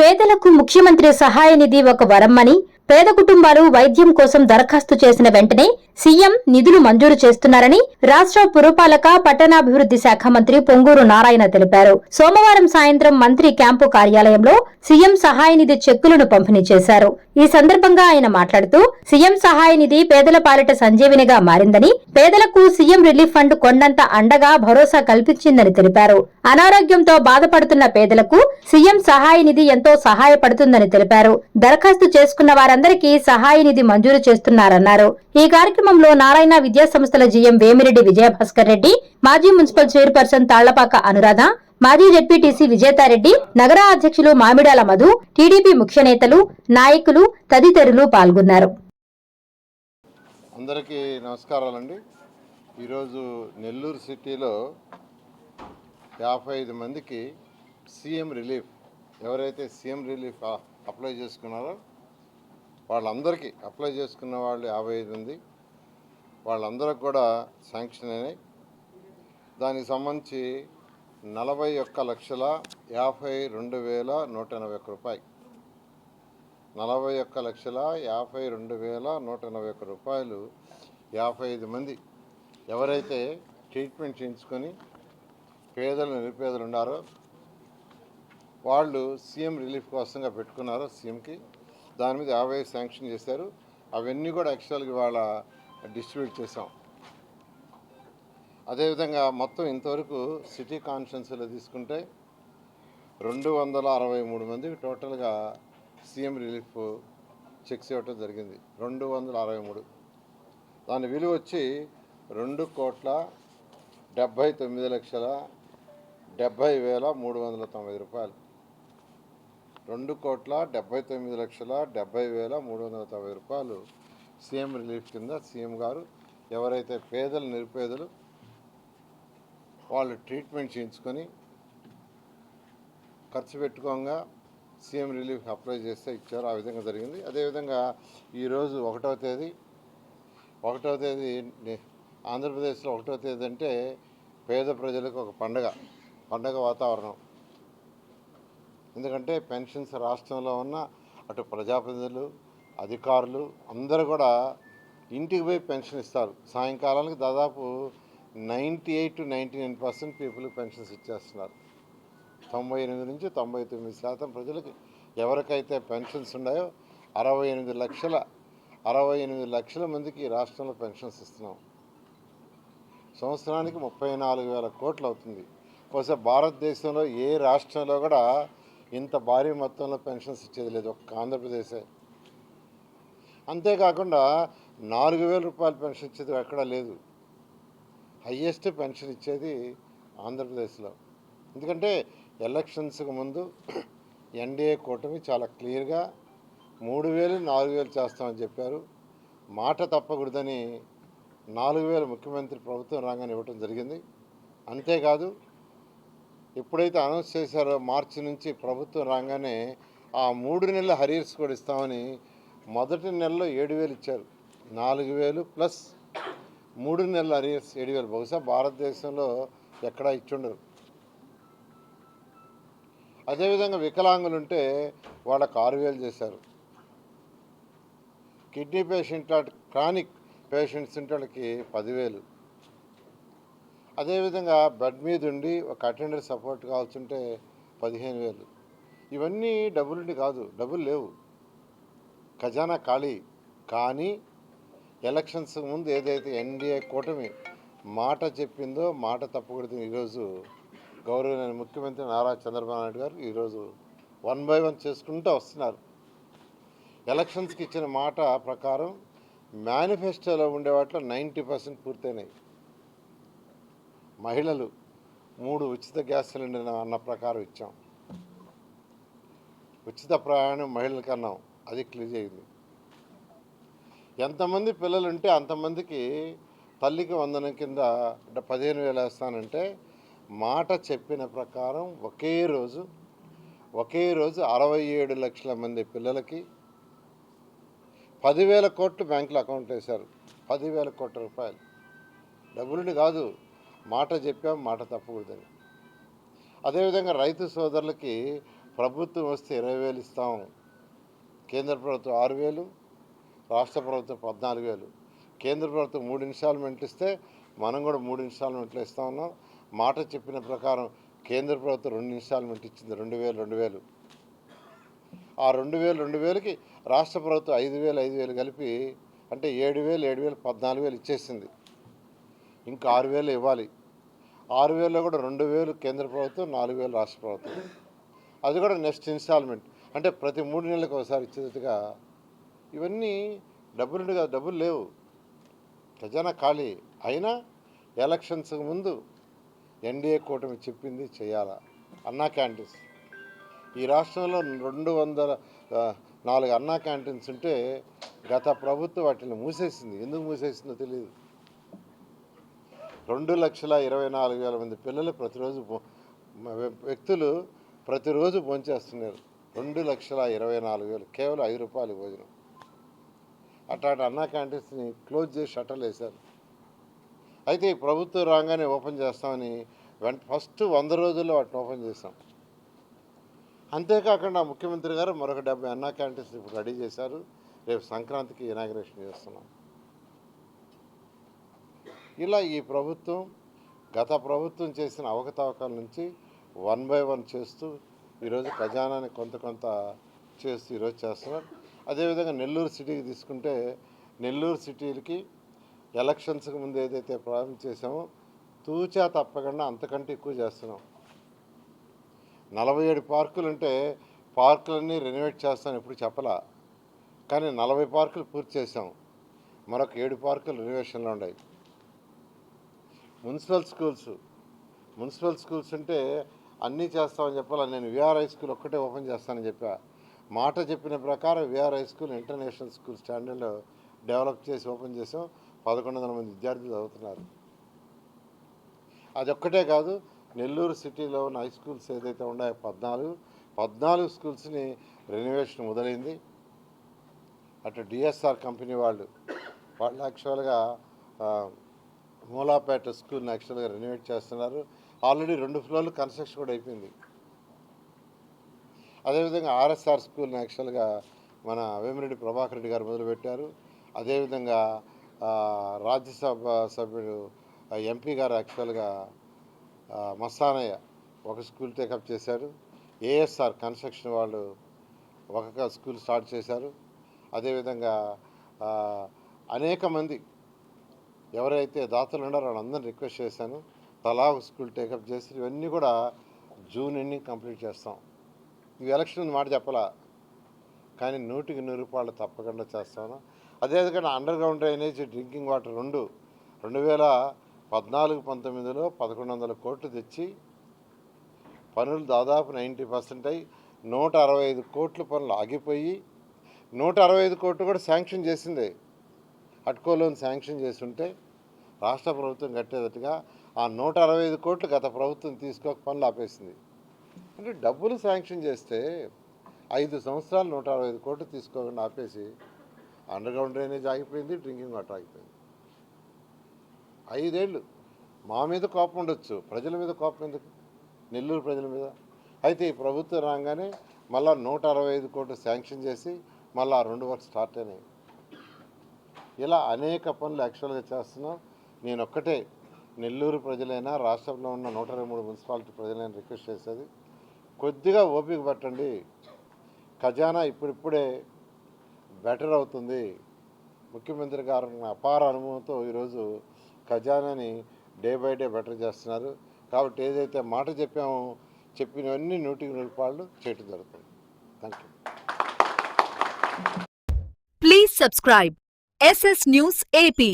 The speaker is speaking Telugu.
పేదలకు ముఖ్యమంత్రి సహాయ నిధి ఒక వరమ్మని పేద కుటుంబాలు వైద్యం కోసం దరఖాస్తు చేసిన వెంటనే సీఎం నిధులు మంజూరు చేస్తున్నారని రాష్ట్ర పురపాలక పట్టణాభివృద్ధి శాఖ మంత్రి పొంగూరు నారాయణ తెలిపారు. సోమవారం సాయంత్రం మంత్రి క్యాంపు కార్యాలయంలో సీఎం సహాయ నిధి చెక్కులను పంపిణీ చేశారు. ఈ సందర్భంగా ఆయన మాట్లాడుతూ సీఎం సహాయ నిధి పేదల పాలిట సంజీవినిగా మారిందని పేదలకు సీఎం రిలీఫ్ ఫండ్ కొండంత అండగా భరోసా కల్పించిందని తెలిపారు. అనారోగ్యంతో బాధపడుతున్న పేదలకు సీఎం సహాయ నిధి ఎంతో సహాయపడుతుందని తెలిపారు. దరఖాస్తు చేసుకున్న వారందరికీ సహాయ నిధి మంజూరు చేస్తున్నారన్నారు. ఈ కార్యక్రమంలో నారాయణ విద్యా సంస్థల జీఎం వేమిరెడ్డి విజయభాస్కర్ రెడ్డి మాజీ మున్సిపల్ చైర్పర్సన్ తాళ్ళపాక అనురాధ మాజీ జెడ్పీటీసీ విజేతారెడ్డి నగర అధ్యక్షులు మామిడాల మధు టీడీపీ ముఖ్య నేతలు నాయకులు తదితరులు పాల్గొన్నారు. అందరికీ నమస్కారాలండి. ఈరోజు నెల్లూరు సిటీలో యాభై ఐదు మందికి సీఎం రిలీఫ్ ఎవరైతే సీఎం రిలీఫ్ అప్లై చేసుకున్నారో వాళ్ళందరికీ అప్లై చేసుకున్న వాళ్ళు యాభై ఐదు మంది వాళ్ళందరికి కూడా శాంక్షన్ అయినాయి. దానికి సంబంధించి నలభై ఒక్క లక్షల యాభై రెండు వేల నూట ఎనభై ఒక్క రూపాయి నలభై ఒక్క లక్షల యాభై రెండు వేల నూట ఎనభై ఒక్క రూపాయలు యాభై ఐదు మంది ఎవరైతే ట్రీట్మెంట్ చేయించుకొని పేదలు నిరుపేదలు ఉన్నారో వాళ్ళు సీఎం రిలీఫ్ కోసంగా పెట్టుకున్నారో సీఎంకి దాని మీద యాభై శాంక్షన్ చేశారు. అవన్నీ కూడా యాక్చువల్గా వాళ్ళ డిస్ట్రిబ్యూట్ చేసాం అదేవిధంగా మొత్తం ఇంతవరకు సిటీ కాన్ఫరెన్స్లో తీసుకుంటే రెండు వందల అరవై మూడు మందికి టోటల్గా సీఎం రిలీఫ్ చెక్స్ ఇవ్వటం జరిగింది. రెండు వందల అరవై మూడు. దాని విలువ వచ్చి రెండు కోట్ల డెబ్భై తొమ్మిది లక్షల డెబ్భై వేల మూడు వందల తొంభై రూపాయలు. రెండు కోట్ల డెబ్భై తొమ్మిది లక్షల డెబ్భై వేల మూడు వందల తొంభై రూపాయలు సీఎం రిలీఫ్ కింద సీఎం గారు ఎవరైతే పేదలు నిరుపేదలు వాళ్ళు ట్రీట్మెంట్ చేయించుకొని ఖర్చు పెట్టుకోగా సీఎం రిలీఫ్ అప్లై చేస్తే ఇచ్చారు. ఆ విధంగా జరిగింది. అదేవిధంగా ఈరోజు ఒకటవ తేదీ ఒకటవ తేదీ ఆంధ్రప్రదేశ్లో ఒకటవ తేదీ అంటే పేద ప్రజలకు ఒక పండగ పండగ వాతావరణం. ఎందుకంటే పెన్షన్స్ రాష్ట్రంలో ఉన్న అటు ప్రజాప్రతినిధులు అధికారులు అందరూ కూడా ఇంటికి పోయి పెన్షన్ ఇస్తారు. సాయంకాలానికి దాదాపు ninety eight to ninety nine percent పీపుల్కి పెన్షన్స్ ఇచ్చేస్తున్నారు తొంభై ఎనిమిది నుంచి తొంభై తొమ్మిది శాతం ప్రజలకి ఎవరికైతే పెన్షన్స్ ఉన్నాయో అరవై ఎనిమిది లక్షల అరవై ఎనిమిది లక్షల మందికి ఈ రాష్ట్రంలో పెన్షన్స్ ఇస్తున్నాం. సంవత్సరానికి ముప్పై నాలుగు వేల కోట్లు అవుతుంది. బహుశా భారతదేశంలో ఏ రాష్ట్రంలో కూడా ఇంత భారీ మొత్తంలో పెన్షన్స్ ఇచ్చేది లేదు ఒక్క ఆంధ్రప్రదేశే. అంతేకాకుండా నాలుగు వేల రూపాయల పెన్షన్ ఇచ్చేది ఎక్కడా లేదు. హయ్యెస్ట్ పెన్షన్ ఇచ్చేది ఆంధ్రప్రదేశ్లో. ఎందుకంటే ఎలక్షన్స్కి ముందు ఎన్డీఏ కూటమి చాలా క్లియర్గా మూడు వేలు నాలుగు వేలు చేస్తామని చెప్పారు. మాట తప్పకూడదని నాలుగు వేలు ముఖ్యమంత్రి ప్రభుత్వం రాగానే ఇవ్వటం జరిగింది. అంతేకాదు ఎప్పుడైతే అనౌన్స్ చేశారో మార్చి నుంచి ప్రభుత్వం రాగానే ఆ మూడు నెలల హరియర్స్ కూడా ఇస్తామని మొదటి నెలలో ఏడు వేలు ఇచ్చారు. నాలుగు వేలు ప్లస్ మూడు నెలల అరియర్స్ ఏడు వేలు. బహుశా భారతదేశంలో ఎక్కడా ఇచ్చుండరు. అదేవిధంగా వికలాంగులు ఉంటే వాళ్ళకు ఆరు వేలు చేశారు. కిడ్నీ పేషెంట్ క్రానిక్ పేషెంట్స్ ఉంటే వాళ్ళకి పదివేలు అదేవిధంగా బెడ్ మీద ఉండి ఒక అటెండర్ సపోర్ట్ కావాల్సి ఉంటే పదిహేను వేలు. ఇవన్నీ డబ్బులుండి కాదు డబ్బులు లేవు. ఖజానా ఖాళీ. కానీ ఎలక్షన్స్ ముందు ఏదైతే ఎన్డీఏ కూటమి మాట చెప్పిందో మాట తప్పకూడదు ఈరోజు గౌరవనీయ ముఖ్యమంత్రి నారా చంద్రబాబు నాయుడు గారు ఈరోజు వన్ బై వన్ చేసుకుంటూ వస్తున్నారు. ఎలక్షన్స్కి ఇచ్చిన మాట ప్రకారం మేనిఫెస్టోలో ఉండే వాటిలో నైంటీ పర్సెంట్ పూర్తయినాయి. మహిళలు మూడు ఉచిత గ్యాస్ సిలిండర్ అన్న ప్రకారం ఇచ్చాం. ఉచిత ప్రయాణం మహిళలకు అన్నాం అది క్లియర్ అయింది. ఎంతమంది పిల్లలు ఉంటే అంతమందికి తల్లికి వందనం కింద పదిహేను వేలు వేస్తానంటే మాట చెప్పిన ప్రకారం ఒకే రోజు ఒకే రోజు అరవై ఏడు లక్షల మంది పిల్లలకి పదివేల కోట్లు బ్యాంకులో అకౌంట్ వేశారు. పదివేల కోట్ల రూపాయలు. డబ్బులుండి కాదు మాట చెప్పాం మాట తప్పకూడదని. అదేవిధంగా రైతు సోదరులకి ప్రభుత్వం వస్తే ఇరవై వేలు ఇస్తాం. కేంద్ర ప్రభుత్వం ఆరు వేలు రాష్ట్ర ప్రభుత్వం పద్నాలుగు వేలు. కేంద్ర ప్రభుత్వం మూడు ఇన్స్టాల్మెంట్లు ఇస్తే మనం కూడా మూడు ఇన్స్టాల్మెంట్లు ఇస్తా ఉన్నాం. మాట చెప్పిన ప్రకారం కేంద్ర ప్రభుత్వం రెండు ఇన్స్టాల్మెంట్ ఇచ్చింది రెండు వేలు రెండు వేలు. ఆ రెండు వేలు రెండు వేలకి రాష్ట్ర ప్రభుత్వం ఐదు వేలు ఐదు వేలు కలిపి అంటే ఏడు వేలు ఏడు వేలు పద్నాలుగు వేలు ఇచ్చేసింది. ఇంకా ఆరు వేలు ఇవ్వాలి. ఆరు వేలలో కూడా రెండు వేలు కేంద్ర ప్రభుత్వం నాలుగు వేలు రాష్ట్ర ప్రభుత్వం. అది కూడా నెక్స్ట్ ఇన్స్టాల్మెంట్. అంటే ప్రతి మూడు నెలలకు ఒకసారి ఇచ్చేట్టుగా ఇవన్నీ డబ్బులు కాదు డబ్బులు లేవు. ఖజానా ఖాళీ. అయినా ఎలక్షన్స్ ముందు ఎన్డీఏ కూటమి చెప్పింది చేయాలా? అన్నా క్యాంటీన్స్. ఈ రాష్ట్రంలో రెండు వందల నాలుగు అన్నా క్యాంటీన్స్ ఉంటే గత ప్రభుత్వం వాటిని మూసేసింది. ఎందుకు మూసేసిందో తెలియదు రెండు లక్షల ఇరవై నాలుగు వేల మంది పిల్లలు ప్రతిరోజు వ్యక్తులు ప్రతిరోజు భోంచేస్తున్నారు. రెండు లక్షల ఇరవై నాలుగు వేలు కేవలం ఐదు రూపాయలు భోజనం. అట్లాంటి అన్నా క్యాంటీన్స్ని క్లోజ్ చేసి షట్టర్లు వేశారు. అయితే ఈ ప్రభుత్వం రాగానే ఓపెన్ చేస్తామని వెంట ఫస్ట్ వంద రోజుల్లో వాటిని ఓపెన్ చేసాం అంతేకాకుండా ముఖ్యమంత్రి గారు మరొక డెబ్బై అన్నా క్యాంటీన్స్ ఇప్పుడు రెడీ చేశారు. రేపు సంక్రాంతికి ఇనాగ్రేషన్ చేస్తున్నాం. ఇలా ఈ ప్రభుత్వం గత ప్రభుత్వం చేసిన అవకతవకల నుంచి వన్ బై వన్ చేస్తూ ఈరోజు ఖజానాని కొంత కొంత చేస్తూ ఈరోజు చేస్తున్నారు. అదేవిధంగా నెల్లూరు సిటీకి తీసుకుంటే నెల్లూరు సిటీలకి ఎలక్షన్స్కి ముందు ఏదైతే ప్రారంభం చేసామో తూచా తప్పకుండా అంతకంటే ఎక్కువ చేస్తున్నాం. నలభై ఏడు పార్కులు ఉంటే పార్కులన్నీ రెనోవేట్ చేస్తాను ఎప్పుడు చెప్పలా. కానీ నలభై పార్కులు పూర్తి చేసాం మరొక ఏడు పార్కులు రెనోవేషన్లో ఉన్నాయి. మున్సిపల్ స్కూల్స్ మున్సిపల్ స్కూల్స్ అంటే అన్నీ చేస్తామని చెప్పాలి? నేను విఆర్ హై స్కూల్ ఒక్కటే ఓపెన్ చేస్తానని చెప్పా. మాట చెప్పిన ప్రకారం VR high school international school స్టాండర్డ్లో develop చేసి ఓపెన్ చేసాం. పదకొండు వందల మంది విద్యార్థులు చదువుతున్నారు. అదొక్కటే కాదు నెల్లూరు సిటీలో ఉన్న హై స్కూల్స్ ఏదైతే ఉన్నాయో పద్నాలుగు పద్నాలుగు స్కూల్స్ని రెనోవేషన్ మొదలైంది. అటు డిఎస్ఆర్ కంపెనీ వాళ్ళు వాళ్ళు యాక్చువల్గా మూలాపేట స్కూల్ని యాక్చువల్గా రెనోవేట్ చేస్తున్నారు. ఆల్రెడీ రెండు ఫ్లోర్లు కన్స్ట్రక్షన్ కూడా అయిపోయింది. అదేవిధంగా ఆర్ఎస్ఆర్ స్కూల్ని యాక్చువల్గా మన వేమిరెడ్డి ప్రభాకర్ రెడ్డి గారు మొదలుపెట్టారు. అదేవిధంగా రాజ్యసభ సభ్యుడు ఎంపీ గారు యాక్చువల్గా మస్తానయ్య ఒక స్కూల్ టేకప్ చేశారు. ఏఎస్ఆర్ కన్స్ట్రక్షన్ వాళ్ళు ఒక స్కూల్ స్టార్ట్ చేశారు. అదేవిధంగా అనేక మంది ఎవరైతే దాతలు ఉన్నారో వాళ్ళందరినీ రిక్వెస్ట్ చేశాను. తలా స్కూల్ టేకప్ చేసి ఇవన్నీ కూడా జూన్ ఎండింగ్ కంప్లీట్ చేస్తాం. ఇవి ఎలక్షన్ ఉంది మాట చెప్పలా? కానీ నూటికి నూరు రూపాయలు తప్పకుండా చేస్తాను. అదేవిధంగా underground drainage drinking water రెండు. రెండు వేల పద్నాలుగు పంతొమ్మిదిలో పదకొండు వందల కోట్లు తెచ్చి పనులు దాదాపు నైంటీ పర్సెంట్ అయి నూట అరవై ఐదు కోట్ల పనులు ఆగిపోయి నూట అరవై ఐదు కోట్లు కూడా శాంక్షన్ చేసింది. అట్కో లోన్ శాంక్షన్ చేస్తుంటే రాష్ట్ర ప్రభుత్వం కట్టేటట్టుగా ఆ నూట అరవై ఐదు కోట్లు గత ప్రభుత్వం తీసుకోక పనులు ఆపేసింది. అంటే డబ్బులు శాంక్షన్ చేస్తే ఐదు సంవత్సరాలు నూట అరవై ఐదు కోట్లు తీసుకోకుండా ఆపేసి అండర్ గ్రౌండ్ డ్రైనేజ్ ఆగిపోయింది డ్రింకింగ్ వాటర్ ఆగిపోయింది. ఐదేళ్ళు. మా మీద కోపం ఉండొచ్చు. ప్రజల మీద కోపం ఎందుకు? నెల్లూరు ప్రజల మీద. అయితే ఈ ప్రభుత్వం రాగానే మళ్ళా నూట అరవై ఐదు కోట్లు శాంక్షన్ చేసి మళ్ళీ ఆ రెండు వర్క్ స్టార్ట్ అయినాయి. ఇలా అనేక పనులు యాక్చువల్గా చేస్తున్నాం. నేను ఒక్కటే నెల్లూరు ప్రజలైనా రాష్ట్రంలో ఉన్న నూట ఇరవై మూడు మున్సిపాలిటీ ప్రజలైనా రిక్వెస్ట్ చేసేది కొద్దిగా ఓపిక పట్టండి. ఖజానా ఇప్పుడిప్పుడే బెటర్ అవుతుంది. ముఖ్యమంత్రి గారు అపార అనుభవంతో ఈరోజు ఖజానాని డే బై డే బెటర్ చేస్తున్నారు. కాబట్టి ఏదైతే మాట చెప్పామో చెప్పినవన్నీ నూటికి నూరు చేయటం జరుగుతుంది. Thank you please subscribe SS news AP